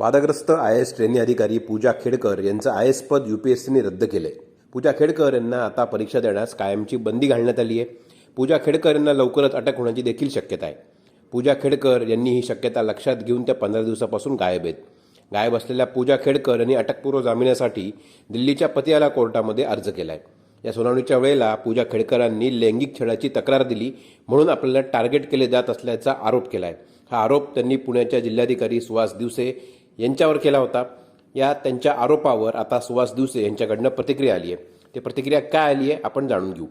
वादग्रस्त I S trainee अधिकारी पूजा खेडकर यांचं आय एस पद यूपीएससीने रद्द केलंय. पूजा खेडकर यांना आता परीक्षा देण्यास कायमची बंदी घालण्यात आली आहे. पूजा खेडकर यांना लवकरच अटक होण्याची देखील शक्यता आहे. पूजा खेडकर यांनी ही शक्यता लक्षात घेऊन त्या पंधरा दिवसापासून गायब आहेत. गायब असलेल्या पूजा खेडकर यांनी अटकपूर्व जामिनासाठी दिल्लीच्या पतियाला कोर्टामध्ये अर्ज केला आहे या सुनावणीच्या वेळेला पूजा खेडकरांनी लैंगिक छळाची तक्रार दिली म्हणून आपल्याला टार्गेट केले जात असल्याचा आरोप केला आहे हा आरोप त्यांनी पुण्याच्या जिल्हाधिकारी सुहास दिवसे यांच्यावर केला होता. या त्यांच्या आरोपावर आता सुहास दिवसे यांच्याकडनं प्रतिक्रिया आली आहे ते प्रतिक्रिया काय आली आहे आपण जाणून घेऊ.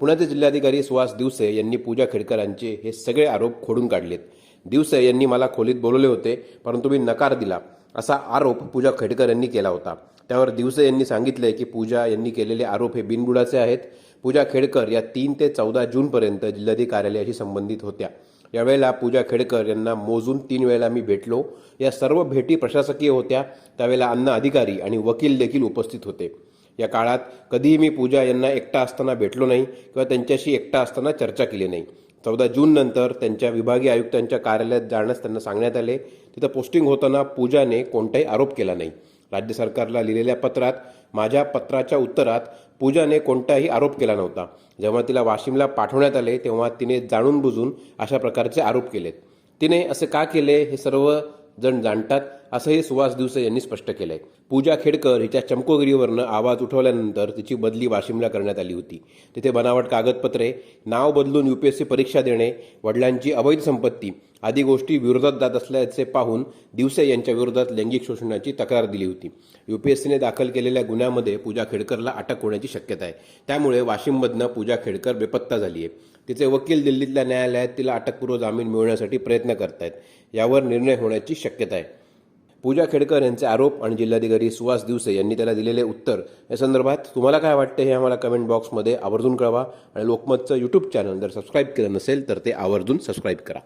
पुण्याचे जिल्हाधिकारी सुहास दिवसे यांनी पूजा खेडकरांचे हे सगळे आरोप खोडून काढलेत. दिवसे यांनी मला खोलीत बोलवले होते परंतु मी नकार दिला. असा आरोप पूजा खेडकर यांनी केला होता. त्यावर दिवसे यांनी सांगितले की पूजा यांनी केलेले आरोप हे बिनबुडाचे आहेत. पूजा खेडकर या तीन ते चौदा जूनपर्यंत जिल्हाधिकारी कार्यालयाशी संबंधित होत्या. यावेळेला पूजा खेडकर यांना मोजून तीन वेळेला मी भेटलो. या सर्व भेटी प्रशासकीय होत्या. त्यावेळेला अन्न अधिकारी आणि वकील देखील उपस्थित होते. या काळात कधीही मी पूजा यांना एकटा असताना भेटलो नाही किंवा त्यांच्याशी एकटा असताना चर्चा केली नाही. चौदा जूननंतर त्यांच्या विभागीय आयुक्तांच्या कार्यालयात जाण्यास त्यांना सांगण्यात आले. तिथं पोस्टिंग होताना पूजाने कोणताही आरोप केला नाही. राज्य सरकारला लिहिलेल्या पत्रात माझ्या पत्राच्या उत्तरात पूजाने कोणताही आरोप केला नव्हता. जेव्हा तिला वाशिमला पाठवण्यात आले तेव्हा तिने जाणून बुजून अशा प्रकारचे आरोप केलेत. तिने असे का केले हे सर्व जण जाणतात. असंही सुहास दिवसे यांनी स्पष्ट केलंय. पूजा खेडकर हिच्या चमकोगिरीवरनं आवाज उठवल्यानंतर तिची बदली वाशिमला करण्यात आली होती. तिथे बनावट कागदपत्रे नाव बदलून युपीएससी परीक्षा देणे वडिलांची अवैध संपत्ती आदी गोष्टी विरोधात जात असल्याचे पाहून दिवसे यांच्या विरोधात लैंगिक शोषणाची तक्रार दिली होती. युपीएससीने दाखल केलेल्या गुन्ह्यामध्ये पूजा खेडकरला अटक होण्याची शक्यता आहे. त्यामुळे वाशिममधनं पूजा खेडकर बेपत्ता झाली आहे तिचे वकील दिल्लीतल्या न्यायालयात तिला अटकपूर्व जामीन मिळवण्यासाठी प्रयत्न करतायत. यावर निर्णय होण्याची शक्यता आहे. पूजा खेडकर यांचे आरोप आणि जिल्हाधिकारी सुहास दिवसे यांनी त्याला दिलेले उत्तर या संदर्भात तुम्हाला काय वाटते हे आम्हाला कमेंट बॉक्समध्ये आवर्जून कळवा आणि लोकमतचं यूट्यूब चॅनल जर सबस्क्राईब केलं नसेल तर ते आवर्जून सबस्क्राईब करा.